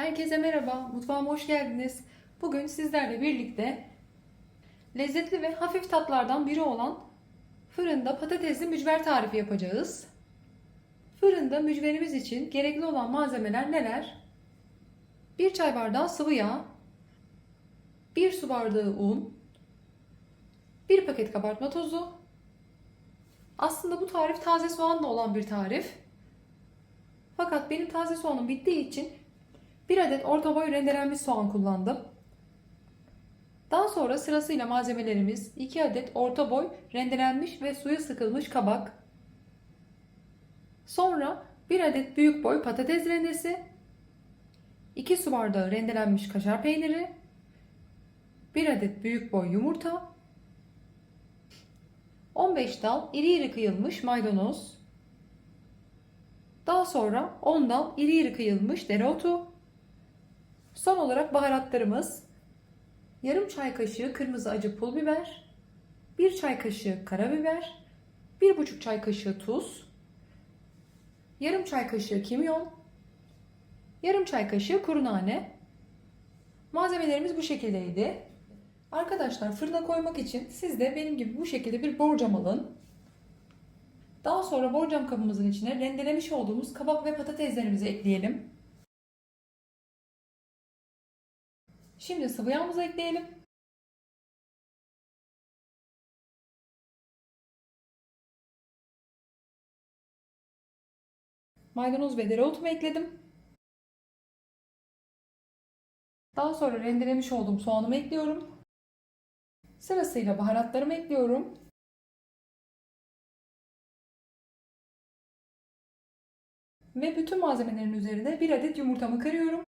Herkese merhaba, mutfağıma hoş geldiniz. Bugün sizlerle birlikte lezzetli ve hafif tatlardan biri olan fırında patatesli mücver tarifi yapacağız. Fırında mücverimiz için gerekli olan malzemeler neler? 1 çay bardağı sıvı yağ, 1 su bardağı un, 1 paket kabartma tozu. Aslında bu tarif taze soğanla olan bir tarif. Fakat benim taze soğanım bittiği için bir adet orta boy rendelenmiş soğan kullandım. Daha sonra sırasıyla malzemelerimiz 2 adet orta boy rendelenmiş ve suya sıkılmış kabak. Sonra 1 adet büyük boy patates rendesi, 2 su bardağı rendelenmiş kaşar peyniri, 1 adet büyük boy yumurta, 15 dal iri iri kıyılmış maydanoz, daha sonra 10 dal iri iri kıyılmış dereotu, Son olarak baharatlarımız yarım çay kaşığı kırmızı acı pul biber, 1 çay kaşığı karabiber, 1,5 çay kaşığı tuz, yarım çay kaşığı kimyon, yarım çay kaşığı kuru nane. Malzemelerimiz bu şekildeydi. Arkadaşlar fırına koymak için siz de benim gibi bu şekilde bir borcam alın. Daha sonra borcam kabımızın içine rendelemiş olduğumuz kabak ve patateslerimizi ekleyelim. Şimdi sıvı yağımızı ekleyelim. Maydanoz ve dereotumu ekledim. Daha sonra rendelemiş olduğum soğanımı ekliyorum. Sırasıyla baharatlarımı ekliyorum. Ve bütün malzemelerin üzerine bir adet yumurtamı kırıyorum.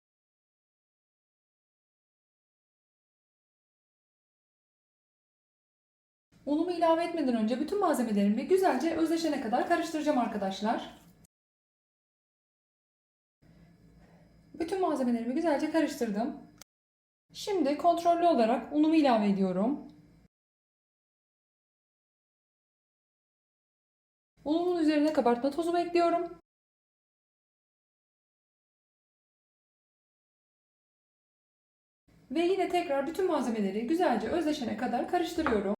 Unumu ilave etmeden önce bütün malzemelerimi güzelce özleşene kadar karıştıracağım arkadaşlar. Bütün malzemelerimi güzelce karıştırdım. Şimdi kontrollü olarak unumu ilave ediyorum. Unumun üzerine kabartma tozumu ekliyorum. Ve yine tekrar bütün malzemeleri güzelce özleşene kadar karıştırıyorum.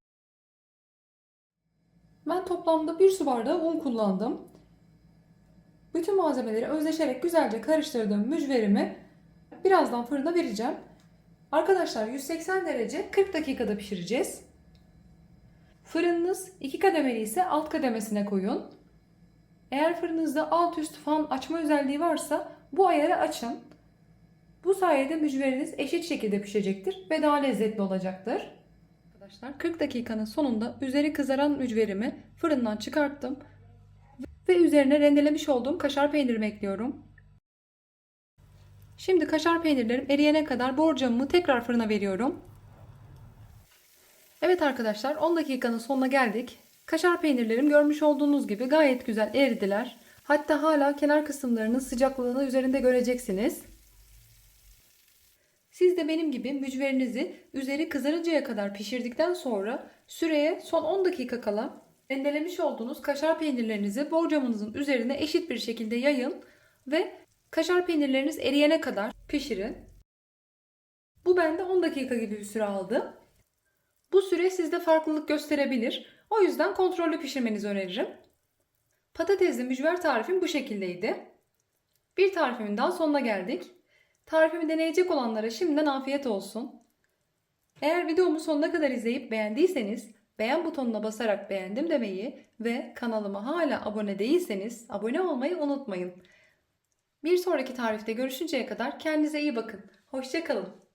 Ben toplamda 1 su bardağı un kullandım. Bütün malzemeleri özleşerek güzelce karıştırdığım mücverimi birazdan fırına vereceğim. Arkadaşlar 180 derece 40 dakikada pişireceğiz. Fırınınız 2 kademeli ise alt kademesine koyun. Eğer fırınızda alt üst fan açma özelliği varsa bu ayarı açın. Bu sayede mücveriniz eşit şekilde pişecektir ve daha lezzetli olacaktır arkadaşlar 40 dakikanın sonunda üzeri kızaran mücverimi fırından çıkarttım. Ve üzerine rendelemiş olduğum kaşar peynirimi ekliyorum. Şimdi kaşar peynirlerim eriyene kadar borcamımı tekrar fırına veriyorum. Evet arkadaşlar 10 dakikanın sonuna geldik. Kaşar peynirlerim görmüş olduğunuz gibi gayet güzel eridiler. Hatta hala kenar kısımlarının sıcaklığını üzerinde göreceksiniz. Siz de benim gibi mücverinizi üzeri kızarıncaya kadar pişirdikten sonra süreye son 10 dakika kala rendelemiş olduğunuz kaşar peynirlerinizi borcamınızın üzerine eşit bir şekilde yayın ve kaşar peynirleriniz eriyene kadar pişirin. Bu bende 10 dakika gibi bir süre aldı. Bu süre sizde farklılık gösterebilir. O yüzden kontrollü pişirmenizi öneririm. Patatesli mücver tarifim bu şekildeydi. Bir tarifimin daha sonuna geldik. Tarifimi deneyecek olanlara şimdiden afiyet olsun. Eğer videomu sonuna kadar izleyip beğendiyseniz beğen butonuna basarak beğendim demeyi ve kanalıma hala abone değilseniz abone olmayı unutmayın. Bir sonraki tarifte görüşünceye kadar kendinize iyi bakın. Hoşçakalın.